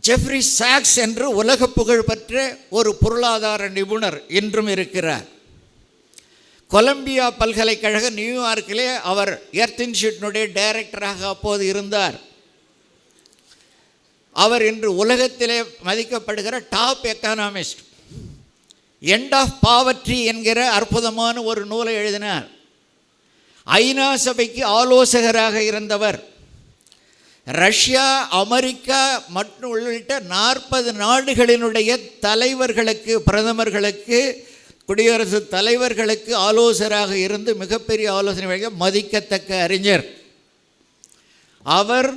Jeffrey socks என்று உலக புகழ் பெற்ற ஒரு பொருளாதார நிபுணர் இன்றும் இருக்கிறார். கொலம்பியா பல்கலைக்கழக நியூயார்க்கிலே அவர் எர்த் இன்ஸ்டியூட்டினுடைய டைரக்டராக அப்போது இருந்தார். அவர் இன்று உலகத்திலே மதிக்கப்படுகிற top economist. End of poverty என்கிற அற்புதமான ஒரு நூலை எழுதினார். ஐநா சபைக்கு ஆலோசகராக இருந்தவர். ரஷ்யா அமெரிக்கா மற்றும் உள்ளிட்ட நாற்பது நாடுகளினுடைய தலைவர்களுக்கு பிரதமர்களுக்கு குடியரசுத் தலைவர்களுக்கு ஆலோசகராக இருந்து மிகப்பெரிய ஆலோசனை வழங்க மதிக்கத்தக்க அறிஞர். அவர்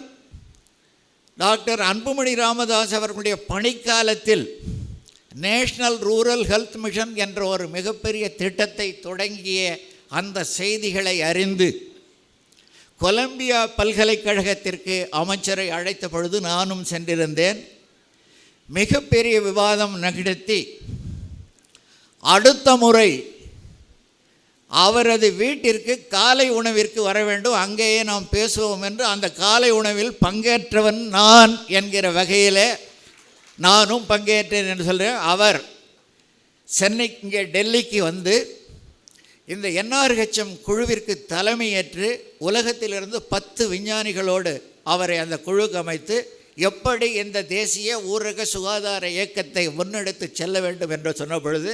டாக்டர் அன்புமணி ராமதாஸ் அவர்களுடைய பணிக்காலத்தில் நேஷ்னல் ரூரல் ஹெல்த் மிஷன் என்ற ஒரு மிகப்பெரிய திட்டத்தை தொடங்கிய அந்த செய்திகளை அறிந்து கொலம்பியா பல்கலைக்கழகத்திற்கு அமைச்சரை அழைத்த பொழுது நானும் சென்றிருந்தேன். மிகப்பெரிய விவாதம் நடத்தி அடுத்த முறை அவரது வீட்டிற்கு காலை உணவிற்கு வர வேண்டும். அங்கேயே நாம் பேசுவோம் என்று அந்த காலை உணவில் பங்கேற்றவன் நான் என்கிற வகையில் நானும் பங்கேற்றேன் என்று சொல்கிறேன் அவர் சென்னை இங்கே டெல்லிக்கு வந்து இந்த என்ஆர்ஹெச்எம் குழுவிற்கு தலைமையேற்று உலகத்திலிருந்து பத்து விஞ்ஞானிகளோடு அவரை அந்த குழுக்கு அமைத்து எப்படி இந்த தேசிய ஊரக சுகாதார இயக்கத்தை முன்னெடுத்து செல்ல வேண்டும் என்று சொன்ன பொழுது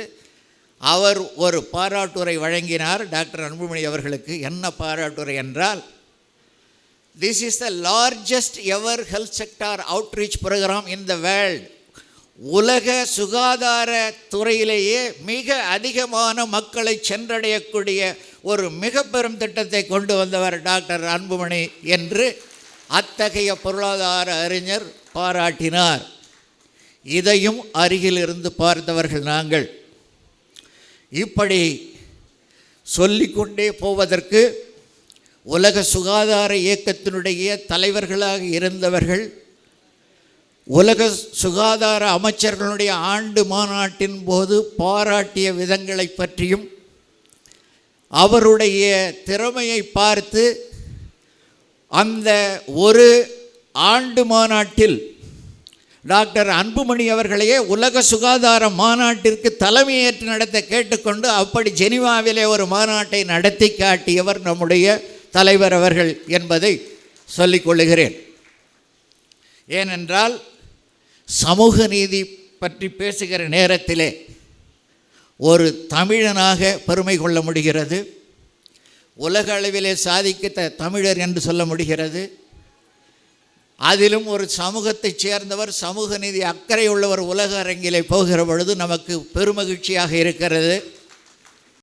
அவர் ஒரு பாராட்டுரை வழங்கினார். டாக்டர் அன்புமணி அவர்களுக்கு என்ன பாராட்டுரை என்றால் this is the largest ever health sector outreach program in the world உலக சுகாதார துறையிலேயே மிக அதிகமான மக்களை சென்றடையக்கூடிய ஒரு மிக பெரும் திட்டத்தை கொண்டு வந்தவர் டாக்டர் அன்புமணி என்று அத்தகைய பொருளாதார அறிஞர் பாராட்டினார். இதையும் அருகில் இருந்து பார்த்தவர்கள் நாங்கள். இப்படி சொல்லிக்கொண்டே போவதற்கு உலக சுகாதார இயக்கத்தினுடைய தலைவர்களாக இருந்தவர்கள் உலக சுகாதார அமைச்சர்களுடைய ஆண்டு மாநாட்டின் போது பாராட்டிய விதங்களை பற்றியும் அவருடைய திறமையை பார்த்து அந்த ஒரு ஆண்டு மாநாட்டில் டாக்டர் அன்புமணி அவர்களையே உலக சுகாதார மாநாட்டிற்கு தலைமையேற்று நடத்த கேட்டுக்கொண்டு அப்படி ஜெனிவாவிலே ஒரு மாநாட்டை நடத்தி காட்டியவர் நம்முடைய தலைவர் அவர்கள் என்பதை சொல்லிக் கொள்ளுகிறேன். ஏனென்றால் சமூக நீதி பற்றி பேசுகிற நேரத்திலே ஒரு தமிழனாக பெருமை கொள்ள முடிகிறது. உலக அளவிலே சாதிக்க தமிழர் என்று சொல்ல முடிகிறது. அதிலும் ஒரு சமூகத்தைச் சேர்ந்தவர் சமூக நீதி அக்கறை உள்ளவர் உலக அரங்கிலே போகிற பொழுது நமக்கு பெருமகிழ்ச்சியாக இருக்கிறது.